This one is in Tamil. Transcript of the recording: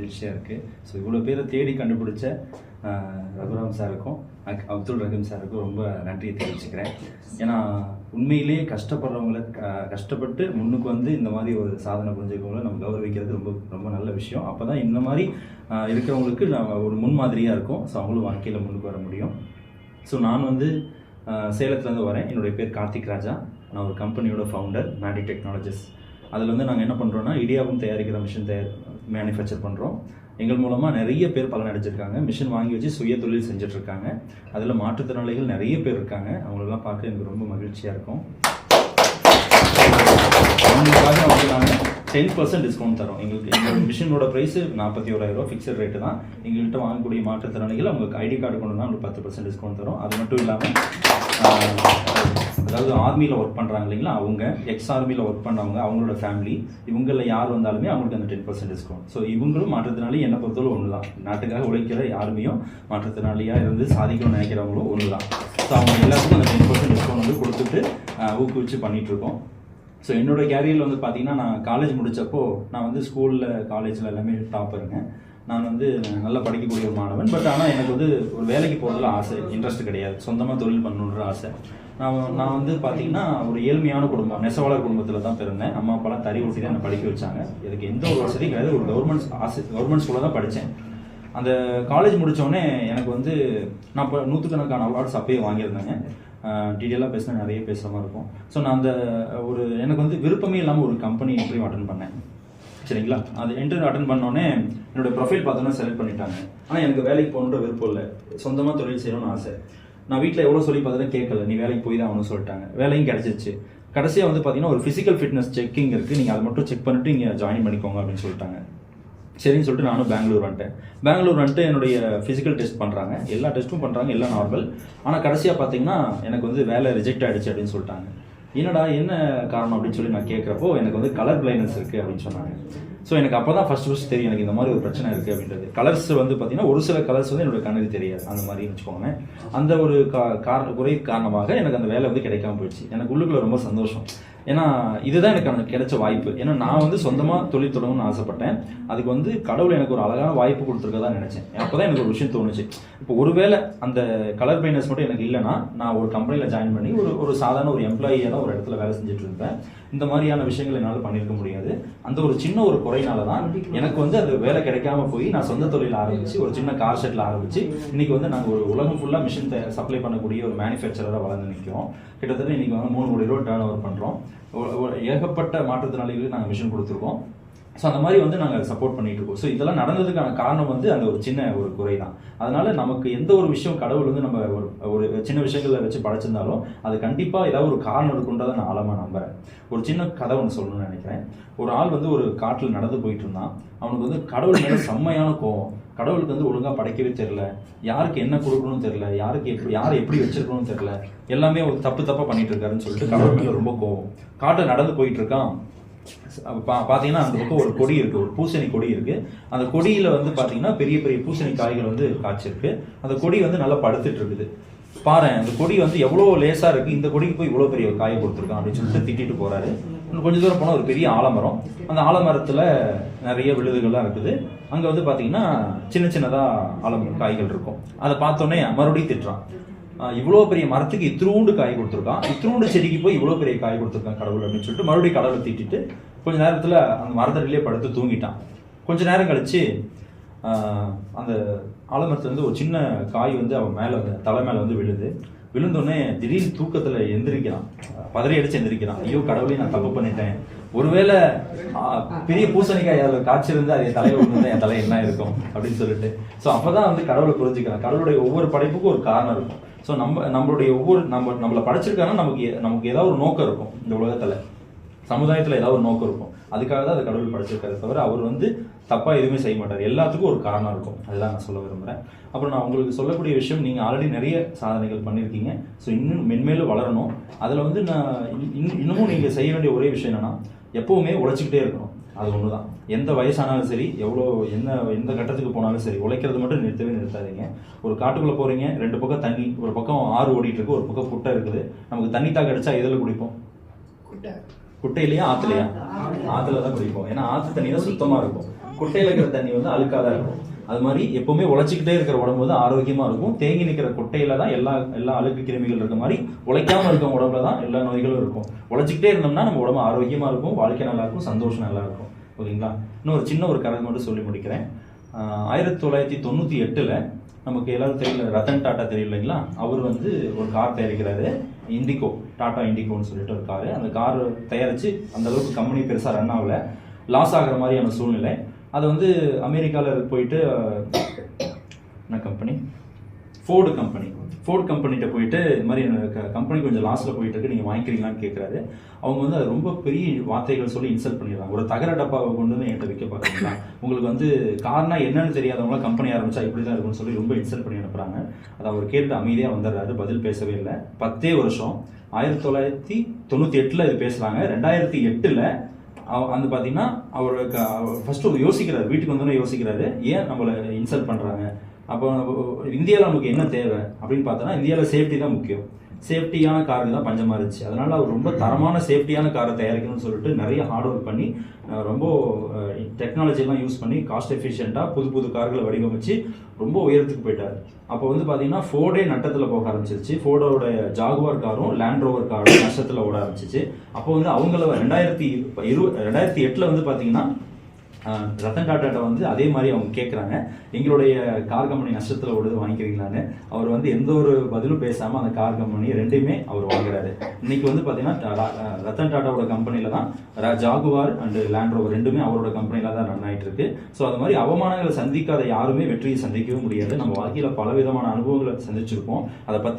மகிழ்ச்சியாக இருக்குது ஸோ இவ்வளோ பேரை தேடி கண்டுபிடிச்ச ரகுராம் சாருக்கும் அக்- அப்துல் ரஹீம் சாருக்கும் ரொம்ப நன்றியை தெரிவிச்சுக்கிறேன். ஏன்னா உண்மையிலேயே கஷ்டப்படுறவங்கள கஷ்டப்பட்டு முன்னுக்கு வந்து இந்த மாதிரி ஒரு சாதனை புரிஞ்சுக்கவங்கள நம்ம கௌரவிக்கிறது ரொம்ப ரொம்ப நல்ல விஷயம். அப்போ தான் இந்த மாதிரி இருக்கிறவங்களுக்கு நம்ம ஒரு முன்மாதிரியாக இருக்கும். ஸோ அவங்களும் வாழ்க்கையில் முன்னுக்கு வர முடியும். ஸோ நான் வந்து சேலத்துலேருந்து வரேன். என்னுடைய பேர் கார்த்திக் ராஜா. நான் ஒரு கம்பெனியோட ஃபவுண்டர் மேடி டெக்னாலஜிஸ் அதில் வந்து நாங்கள் என்ன பண்ணுறோன்னா இடியாவும் தயாரிக்கிற மிஷின் தயார் மேனுஃபேக்சர் பண்ணுறோம் எங்கள் மூலமாக நிறைய பேர் பலன் அடைஞ்சிருக்காங்க மிஷின் வாங்கி வச்சு சுய தொழில் செஞ்சிட்ருக்காங்க. அதில் மாற்றுத்திறனாளிகள் நிறைய பேர் இருக்காங்க. அவங்களெல்லாம் பார்க்க எனக்கு ரொம்ப மகிழ்ச்சியாக இருக்கும். அவங்களுக்காக வந்து நாங்கள் டென் பர்சன்ட் டிஸ்கவுண்ட் தரோம். எங்களுக்கு எங்கள் மிஷினோட ப்ரைஸ் நாற்பத்தி ஓராயிரம் ஃபிக்ஸட் ரேட்டு தான். எங்கள்கிட்ட வாங்கக்கூடிய மாற்றுத்திறனாளிகள் அவங்களுக்கு ஐடி கார்டு கொண்டு தான் அவங்களுக்கு பத்து பர்சன்ட் டிஸ்கவுண்ட் தரும். அது மட்டும் இல்லாமல் அதாவது ஆர்மியில் ஒர்க் பண்ணுறாங்க இல்லைங்களா? அவங்க எக்ஸ் ஆர்மியில் ஒர்க் பண்ணவங்க அவங்களோட ஃபேமிலி இவங்களில் யார் வந்தாலுமே அவங்களுக்கு அந்த டென் பர்சன்ட் டிஸ்கவுண்ட் ஸோ இவங்களும் மாற்றுத்திறனாளி என்னை பொறுத்தவரை ஒன்று தான் நாட்டுக்காக உழைக்கிற யாருமையும் மாற்றுத்திறனாளியாக இருந்து சாதிக்கணும்னு நினைக்கிறவங்களும் ஒன்று தான் ஸோ அவங்க எல்லாத்துக்கும் அந்த டென் பர்சன்ட் டிஸ்கவுண்ட் வந்து கொடுத்துட்டு ஊக்குவிச்சு பண்ணிகிட்ருக்கோம் ஸோ என்னோட கேரியரில் வந்து பார்த்தீங்கன்னா நான் காலேஜ் முடித்தப்போ நான் வந்து ஸ்கூலில் காலேஜில் எல்லாமே டாப்பருங்க நான் வந்து நல்லா படிக்கக்கூடிய ஒரு மாணவன். பட் ஆனால் எனக்கு வந்து ஒரு வேலைக்கு போகிறதுல ஆசை. இன்ட்ரெஸ்ட் கிடையாது. சொந்தமாக தொழில் பண்ணணுன்ற ஆசை. நான் நான் வந்து பார்த்தீங்கன்னா ஒரு ஏழ்மையான குடும்பம். நெசவாளர் குடும்பத்தில் தான் பிறந்தேன். அம்மா அப்பாலாம் தறி ஊட்டி தான் என்னை படிக்க வச்சாங்க. எனக்கு எந்த ஒரு வசதியும் கிடையாது. ஒரு கவர்மெண்ட் ஆசை கவர்மெண்ட் ஸ்கூலில் தான் படித்தேன் அந்த காலேஜ் முடித்தோடனே எனக்கு வந்து நான் இப்போ நூற்றுக்கணக்கான அவார்ட்ஸ் அப்பயே வாங்கியிருந்தேங்க. டீட்டெயிலாக பேசினா நிறைய பேசுகிற மாதிரி இருக்கும். ஸோ நான் அந்த ஒரு எனக்கு வந்து விருப்பமே இல்லாமல் ஒரு கம்பெனி இன்டர்வியூ அட்டன் பண்ணேன்? சரிங்களா? அது இன்டர்வியூ அட்டன் பண்ணோடனே என்னோடய ப்ரொஃபைல் பார்த்தோன்னா செலக்ட் பண்ணிட்டாங்க. ஆனால் எனக்கு வேலைக்கு போகணுன்ற விருப்பம் இல்லை. சொந்தமாக தொழில் செய்யணும்னு ஆசை. நான் வீட்டில் எவ்வளோ சொல்லி பார்த்தோன்னா கேட்கல. நீ வேலைக்கு போய் தான் ஆகணும்னு சொல்லிட்டாங்க. வேலையும் கிடச்சிருச்சு. கடைசியாக வந்து பார்த்தீங்கன்னா ஒரு ஃபிசிக்கல் ஃபிட்னஸ் செக்கிங் இருக்குது நீங்கள் அதை மட்டும் செக் பண்ணிட்டு இங்கே ஜாயின் பண்ணிக்கோங்க அப்படின்னு சொல்லிட்டாங்க. சரின்னு சொல்லிட்டு நானும் பெங்களூர் வந்துட்டேன். பெங்களூர் வந்துட்டு என்னுடைய ஃபிசிக்கல் டெஸ்ட் பண்ணுறாங்க எல்லா டெஸ்ட்டும் பண்ணுறாங்க எல்லாம் நார்மல் ஆனால் கடைசியாக பார்த்தீங்கன்னா எனக்கு வந்து வேலை ரிஜெக்ட் ஆகிடுச்சு அப்படின்னு சொல்லிட்டாங்க. என்னடா என்ன காரணம் அப்படின்னு சொல்லி நான் கேட்குறப்போ எனக்கு வந்து கலர் பிளைண்ட்னஸ் இருக்குது அப்படின்னு சொன்னாங்க. ஸோ எனக்கு அப்போ தான் ஃபஸ்ட் ஃபஸ்ட் தெரியும் எனக்கு இந்த மாதிரி ஒரு பிரச்சனை இருக்குது அப்படின்றது. கலர்ஸ் வந்து பார்த்தீங்கன்னா ஒரு சில கலர்ஸ் வந்து என்னோட கண்ணுக்கு தெரியாது அந்த மாதிரி வச்சுக்கோங்க அந்த ஒரு கா காரண குறை காரணமாக எனக்கு அந்த வேலை வந்து கிடைக்காம போயிடுச்சு. எனக்கு உள்ளுக்குள்ள ரொம்ப சந்தோஷம். ஏன்னா இதுதான் எனக்கு எனக்கு கிடைச்ச வாய்ப்பு. ஏன்னா நான் வந்து சொந்தமாக தொழில் தொடங்கணும்னு ஆசைப்பட்டேன். அதுக்கு வந்து கடவுள் எனக்கு ஒரு அழகான வாய்ப்பு கொடுத்துருக்கதா நினச்சேன். அப்போ தான் எனக்கு ஒரு விஷயம் தோணுச்சு. இப்போ ஒருவேளை அந்த கலர் பெயிண்டர்ஸ் மட்டும் எனக்கு இல்லைன்னா நான் ஒரு கம்பெனியில் ஜாயின் பண்ணி ஒரு ஒரு சாதாரண ஒரு எம்ப்ளாயியாக தான் ஒரு இடத்துல வேலை செஞ்சுட்டு இருப்பேன். இந்த மாதிரியான விஷயங்கள் என்னால் பண்ணியிருக்க முடியாது. அந்த ஒரு சின்ன ஒரு குறையினால தான் எனக்கு வந்து அந்த வேலை கிடைக்காம போய் நான் சொந்த தொழில் ஆரம்பிச்சு ஒரு சின்ன கார் ஷெட்டில் ஆரம்பிச்சு இன்னைக்கு வந்து நாங்கள் ஒரு உலகம் ஃபுல்லாக மிஷின் சப்ளை பண்ணக்கூடிய ஒரு மேனுஃபேக்சராக வளர்ந்து நிற்கிறோம் கிட்டத்தட்ட இன்னைக்கு வந்து மூணு கோடி ரூபா டேர்ன் ஓவர் பண்ணுறோம் ஏகப்பட்ட மாற்றுத்திறனாளிகளுக்கு நாங்கள் மிஷின் கொடுத்துருக்கோம். ஸோ அந்த மாதிரி வந்து நாங்கள் சப்போர்ட் பண்ணிட்டு இருக்கோம். ஸோ இதெல்லாம் நடந்ததுக்கான காரணம் வந்து அந்த ஒரு சின்ன ஒரு குறை தான் அதனால நமக்கு எந்த ஒரு விஷயம் கடவுள் வந்து நம்ம ஒரு ஒரு சின்ன விஷயங்களை வச்சு படைச்சிருந்தாலும் அது கண்டிப்பாக ஏதாவது ஒரு காரணம் இருக்குன்றதை நான் ஆழமாக நம்புறேன். ஒரு சின்ன கதை ஒன்று சொல்லணும்னு நினைக்கிறேன். ஒரு ஆள் வந்து ஒரு காட்டில் நடந்து போயிட்டு இருந்தான். அவனுக்கு வந்து கடவுள் மேலே செம்மையான கோவம். கடவுளுக்கு வந்து ஒழுங்காக படைக்கவே தெரில யாருக்கு என்ன கொடுக்கணும்னு தெரில யாருக்கு எப்படி யாரை எப்படி வச்சிருக்கணும்னு தெரில எல்லாமே ஒரு தப்பு தப்பாக பண்ணிட்டு இருக்காருன்னு சொல்லிட்டு கடவுள் மேலே ரொம்ப கோவம். காட்டில் நடந்து போயிட்டு இருக்கான். பா- பார்த்தீங்கன்னா அந்த பக்கம் ஒரு கொடி இருக்குது ஒரு பூசணி கொடி இருக்குது அந்த கொடியில் வந்து பார்த்தீங்கன்னா பெரிய பெரிய பூசணி காய்கள் வந்து காய்ச்சிருக்கு. அந்த கொடி வந்து நல்லா படுத்துட்டு இருக்குது பாரு அந்த கொடி வந்து எவ்வளோ லேசாக இருக்குது இந்த கொடிக்கு போய் இவ்வளோ பெரிய காயை கொடுத்துருக்கான் அப்படின்னு சொல்லிட்டு திட்டிட்டு போறாரு. இன்னும் கொஞ்சம் தூரம் போனால் ஒரு பெரிய ஆலமரம். அந்த ஆலமரத்தில் நிறைய விழுதுகள்லாம் இருக்குது. அங்கே வந்து பார்த்தீங்கன்னா சின்ன சின்னதாக ஆலமரம் காய்கள் இருக்கும். அதை பார்த்தோன்னே மறுபடியும் திட்டுறான். இவ்வளோ பெரிய மரத்துக்கு இத்திரூண்டு காய் கொடுத்துருக்கான். இத்திரூண்டு செடிக்கு போய் இவ்வளோ பெரிய காய் கொடுத்துருக்கான் கடவுள் அப்படின்னு சொல்லிட்டு மறுபடியும் கடவுளை தீட்டிட்டு கொஞ்ச நேரத்தில் அந்த மரத்தடியிலே படுத்து தூங்கிட்டான். கொஞ்ச நேரம் கழித்து அந்த ஆலமரத்துலேருந்து ஒரு சின்ன காய் வந்து அவன் மேலே தலை மேலே வந்து விழுது. விழுந்தோடனே திடீர்னு தூக்கத்துல எந்திரிக்கிறான். பதறி அடிச்சு எந்திரிக்கிறான். ஐயோ கடவுளே நான் தப்பு பண்ணிட்டேன். ஒருவேளை பெரிய பூசணிக்காய் அதில் காய்ச்சிருந்து அது என் தலையில் விழுந்தா என் தலை என்ன இருக்கும் அப்படின்னு சொல்லிட்டு. ஸோ அப்பதான் வந்து கடவுளை புரிஞ்சுக்கிறான். கடவுளுடைய ஒவ்வொரு படைப்புக்கும் ஒரு காரணம் இருக்கும். ஸோ நம்ம நம்மளுடைய ஒவ்வொரு நம்ம நம்மளை படைச்சிருக்காங்கன்னா நமக்கு நமக்கு ஏதாவது ஒரு நோக்கம் இருக்கும் இந்த உலகத்துல. சமுதாயத்துல ஏதாவது ஒரு நோக்கம் இருக்கும். அதுக்காக தான் அது கடவுள் படைச்சிருக்காரு தவிர அவர் வந்து தப்பா எதுவுமே செய்ய மாட்டார். எல்லாத்துக்கும் ஒரு காரணம் இருக்கும். அதுதான் நான் சொல்ல விரும்புறேன். அப்புறம் நான் உங்களுக்கு சொல்லக்கூடிய விஷயம் நீங்க ஆல்ரெடி நிறைய சாதனைகள் பண்ணியிருக்கீங்க ஸோ இன்னும் மென்மேலும் வளரணும். அதுல வந்து நான் இன்- இன்- இன்னமும் நீங்க செய்ய வேண்டிய ஒரே விஷயம் என்னன்னா எப்பவுமே உழைச்சிக்கிட்டே இருக்கணும். அது ஒண்ணுதான். எந்த வயசானாலும் சரி எவ்வளோ என்ன எந்த கட்டத்துக்கு போனாலும் சரி உழைக்கிறது மட்டும் நிறுத்தவே நிறுத்தாதீங்க. ஒரு காட்டுக்குள்ள போறீங்க ரெண்டு பக்கம் தண்ணி ஒரு பக்கம் ஆறு ஓடிட்டு இருக்கு ஒரு பக்கம் குட்டை இருக்குது. நமக்கு தண்ணி தாக அடிச்சா எதில் குடிப்போம்? குட்டையிலயா ஆத்துலயா ஆத்துல. தான் குடிப்போம். ஏன்னா ஆத்து தண்ணி தான் சுத்தமா இருக்கும். குட்டையில் இருக்கிற தண்ணி வந்து அழுக்காக தான் இருக்கும். அது மாதிரி எப்பவுமே உழைச்சிக்கிட்டே இருக்கிற உடம்பு வந்து ஆரோக்கியமா இருக்கும். தேங்கி நிற்கிற குட்டையில தான் எல்லா எல்லா அழுக்கு கிருமிகள் இருக்க மாதிரி உழைக்காம இருக்க உடம்புல தான் எல்லா நோய்களும் இருக்கும். உழைச்சிக்கிட்டே இருந்தோம்னா நம்ம உடம்பு ஆரோக்கியமா இருக்கும் வாழ்க்கை நல்லா இருக்கும் சந்தோஷம் நல்லா இருக்கும். ஓகேங்களா? இன்னும் ஒரு சின்ன ஒரு கதை மட்டும் சொல்லி முடிக்கிறேன். ஆயிரத்தி தொள்ளாயிரத்தி தொண்ணூற்றி எட்டில் நமக்கு எல்லாரும் தெரியல ரத்தன் டாட்டா தெரியல இல்லைங்களா? அவர் வந்து ஒரு கார் தயாரிக்கிறாரு. இண்டிகோ டாட்டா இண்டிகோன்னு சொல்லிட்டு ஒரு காரு. அந்த கார் தயாரித்து அந்தளவுக்கு கம்பெனி பெருசாக ரன் ஆகலை. லாஸ் ஆகிற மாதிரியான சூழ்நிலை. அது வந்து அமெரிக்காவில் போயிட்டு என்ன கம்பெனி ஃபோர்டு கம்பெனி ஃபோர்டு கம்பெனிகிட்ட போயிட்டு இது மாதிரி கம்பெனி கொஞ்சம் லாஸில் போயிட்டு இருக்கு நீங்கள் வாங்கிக்கிறீங்களான்னு கேட்குறாரு அவங்க வந்து அது ரொம்ப பெரிய வார்த்தைகள் சொல்லி இன்சல்ட் பண்ணிடுறாங்க. ஒரு தகர டப்பாவை கொண்டு வந்து என்கிட்ட விற்க பார்க்குறீங்களா உங்களுக்கு வந்து காரணம் என்னன்னு தெரியாதவங்களாம் கம்பெனி ஆரம்பிச்சா இப்படி தான் இருக்கும்னு சொல்லி ரொம்ப இன்சல்ட் பண்ணி அனுப்புறாங்க. அதை அவர் கேட்டு அமைதியாக வந்துடுறாரு பதில் பேசவே இல்லை. பத்தே வருஷம். ஆயிரத்தி தொள்ளாயிரத்தி தொண்ணூற்றி எட்டில் இது பேசுகிறாங்க ரெண்டாயிரத்தி எட்டில் அந்த வந்து பார்த்தீங்கன்னா அவருக்கு ஃபர்ஸ்ட் யோசிக்கிறார் வீட்டுக்கு வந்தோடனே யோசிக்கிறாரு ஏன் நம்மளை இன்சல்ட் பண்ணுறாங்க அப்போ இந்தியாவில் நமக்கு என்ன தேவை? அப்படின்னு பார்த்தோன்னா இந்தியாவில் சேஃப்டி தான் முக்கியம். சேஃப்டியான கார் தான் பஞ்சமாக இருந்துச்சு. அதனால் அவர் ரொம்ப தரமான சேஃப்டியான காரை தயாரிக்கணும்னு சொல்லிட்டு நிறைய ஹார்ட் ஒர்க் பண்ணி ரொம்ப டெக்னாலஜிலாம் யூஸ் பண்ணி காஸ்ட் எஃபிஷியண்ட்டாக புது புது கார்களை வடிவமைச்சு ரொம்ப உயரத்துக்கு போயிட்டார். அப்போ வந்து பார்த்தீங்கன்னா ஃபோர்டே நட்டத்தில் போக ஆரம்பிச்சிருச்சு. ஃபோர்டோட ஜாகுவார் காரும் லேண்ட் ரோவர் காரும் நஷ்டத்தில் ஓட ஆரம்பிச்சிச்சு. அப்போ வந்து அவங்கள ரெண்டாயிரத்தி இரு ரெண்டாயிரத்தி எட்டில் வந்து பார்த்தீங்கன்னா ரத்தன் டாட்டாட்ட வந்து அதே மாதிரி அவங்க கேட்குறாங்க எங்களுடைய கார் கம்பெனி நஷ்டத்தில் ஓடுது வாங்கிக்கிறீங்களான்னு. அவர் வந்து எந்த ஒரு பதிலும் பேசாமல் அந்த கார் கம்பெனி ரெண்டுமே அவர் வாங்குறாரு. இன்னைக்கு வந்து பார்த்தீங்கன்னா ரத்தன் டாட்டாவோட கம்பெனியில் தான் ஜாகுவார் அண்டு லேண்ட் ரோவர் ரெண்டுமே அவரோட கம்பெனியில் தான் ரன் ஆகிட்டு இருக்கு ஸோ அது மாதிரி அவமானங்களை சந்திக்காத யாருமே வெற்றியை சந்திக்கவே முடியாது. நம்ம வாழ்க்கையில் பல விதமான அனுபவங்களை சந்திச்சிருப்போம். அதை பற்றி